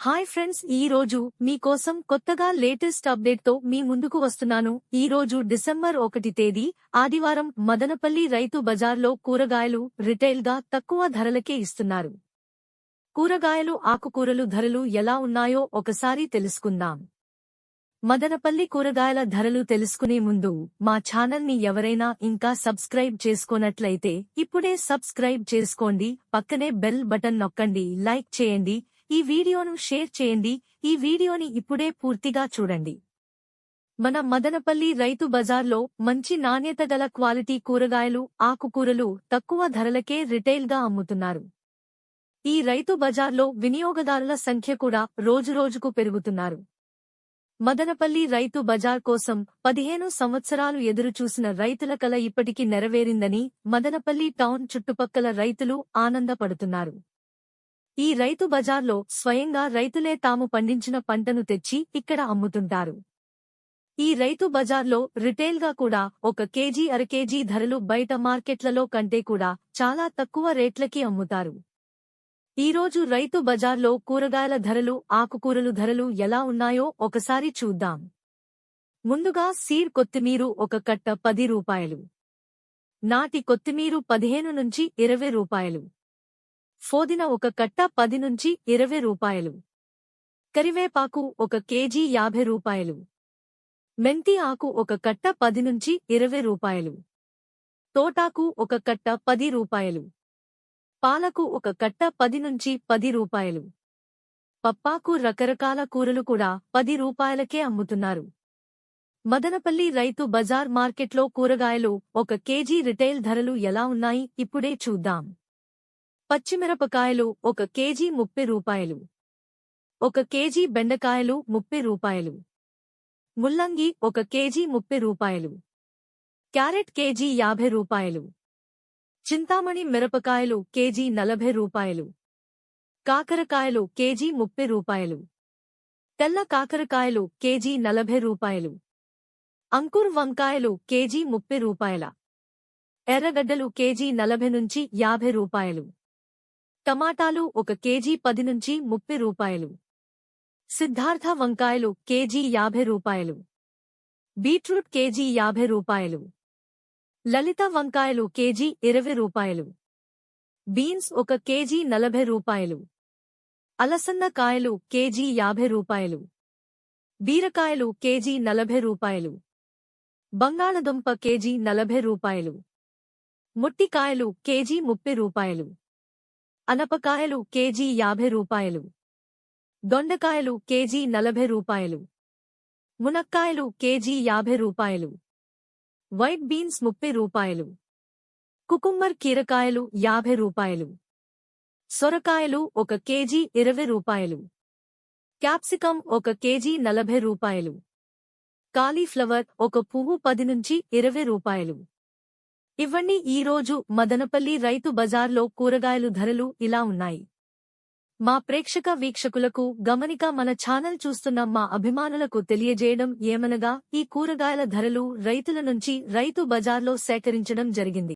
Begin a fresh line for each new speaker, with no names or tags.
Hi friends ఈ రోజు మీకోసం కొత్తగా లేటెస్ట్ అప్డేట్తో మీ ముందుకు వస్తున్నాను. ఈ రోజు డిసెంబర్ ఒకటి తేదీ ఆదివారం మదనపల్లి రైతు బజార్లో కూరగాయలు రిటైల్గా తక్కువ ధరలకే ఇస్తున్నారు. కూరగాయలు ఆకుకూరలు ధరలు ఎలా ఉన్నాయో ఒకసారి తెలుసుకుందాం. మదనపల్లి కూరగాయల ధరలు తెలుసుకునే ముందు మా ఛానల్ని ఎవరైనా ఇంకా సబ్స్క్రైబ్ చేసుకోనట్లయితే ఇప్పుడే సబ్స్క్రైబ్ చేసుకోండి. పక్కనే బెల్ బటన్ నొక్కండి లైక్ చేయండి. ఈ వీడియోను షేర్ చేయండి. ఈ వీడియోని ఇప్పుడే పూర్తిగా చూడండి. మన మదనపల్లి రైతు బజార్లో మంచి నాణ్యత గల క్వాలిటీ కూరగాయలు ఆకుకూరలు తక్కువ ధరలకే రిటైల్గా అమ్ముతున్నారు. ఈ రైతు బజార్లో వినియోగదారుల సంఖ్య కూడా రోజురోజుకు పెరుగుతున్నారు. మదనపల్లి రైతు బజార్ కోసం పదిహేను సంవత్సరాలు ఎదురుచూసిన రైతుల కల ఇప్పటికీ నెరవేరిందని మదనపల్లి టౌన్ చుట్టుపక్కల రైతులు ఆనందపడుతున్నారు. ఈ రైతు బజార్లో స్వయంగా రైతులే తాము పండించిన పంటను తెచ్చి ఇక్కడ అమ్ముతుంటారు. ఈ రైతు బజార్లో రిటైల్గా కూడా ఒక కేజీ అర కేజీ ధరలు బయట మార్కెట్లలో కంటే కూడా చాలా తక్కువ రేట్లకి అమ్ముతారు. ఈరోజు రైతు బజార్లో కూరగాయల ధరలు ఆకుకూరలు ధరలు ఎలా ఉన్నాయో ఒకసారి చూద్దాం. ముందుగా సీడ్ కొత్తిమీరు ఒక కట్ట పది రూపాయలు. నాటి కొత్తిమీరు పదిహేను నుంచి ఇరవై రూపాయలు. ఫోదిన ఒక కట్ట పది నుంచి ఇరవై రూపాయలు. కరివేపాకు ఒక కేజీ యాభై రూపాయలు. మెంతి ఆకు ఒక కట్ట పది నుంచి ఇరవై రూపాయలు. తోటాకు ఒక కట్ట పది రూపాయలు. పాలకు ఒక కట్ట పది నుంచి పది రూపాయలు. పప్పాకు రకరకాల కూరలు కూడా పది రూపాయలకే అమ్ముతున్నారు. మదనపల్లి రైతు బజార్ మార్కెట్లో కూరగాయలు ఒక కేజీ రిటైల్ ధరలు ఎలా ఉన్నాయి ఇప్పుడే చూద్దాం. పచ్చిమిరపకాయలు ఒక కేజీ ముప్పై రూపాయలు. ఒక కేజీ బెండకాయలు ముప్పై రూపాయలు. ముల్లంగి ఒక కేజీ ముప్పై రూపాయలు. క్యారెట్ కేజీ యాభై రూపాయలు. చింతామణి మిరపకాయలు కేజీ నలభై రూపాయలు. కాకరకాయలు కేజీ ముప్పై రూపాయలు. తెల్ల కాకరకాయలు కేజీ నలభై రూపాయలు. అంకుర్ వంకాయలు కేజీ ముప్పై రూపాయల. ఎర్రగడ్డలు కేజీ నలభై నుంచి యాభై రూపాయలు. టమాటాలు ఒక కేజీ పది నుంచి ముప్పై రూపాయలు. సిద్ధార్థ వంకాయలు కేజీ యాభై రూపాయలు. బీట్రూట్ కేజీ యాభై రూపాయలు. లలిత వంకాయలు కేజీ ఇరవై రూపాయలు. బీన్స్ ఒక కేజీ నలభై రూపాయలు. అలసన్న కాయలు కేజీ యాభై రూపాయలు. బీరకాయలు కేజీ నలభై రూపాయలు. బంగాళదుంప కేజీ నలభై రూపాయలు. ముట్టికాయలు కేజీ ముప్పై రూపాయలు. అనపకాయలు కేజీ యాభై రూపాయలు. దొండకాయలు కేజీ నలభై రూపాయలు. మునక్కాయలు కేజీ యాభై రూపాయలు. వైట్ బీన్స్ ముప్పై రూపాయలు. కుకుంబర్ కీరకాయలు యాభై రూపాయలు. సొరకాయలు ఒక కేజీ ఇరవై రూపాయలు. క్యాప్సికం ఒక కేజీ నలభై రూపాయలు. కాలీఫ్లవర్ ఒక పువ్వు పది నుంచి ఇరవై రూపాయలు. ఇవన్నీ ఈరోజు మదనపల్లి రైతు బజార్లో కూరగాయలు ధరలు ఇలా ఉన్నాయి. మా ప్రేక్షక వీక్షకులకు గమనిక మన ఛానల్ చూస్తున్న మా అభిమానులకు తెలియజేయడం ఏమనగా ఈ కూరగాయల ధరలు రైతుల నుంచి రైతు బజార్లో సేకరించడం జరిగింది.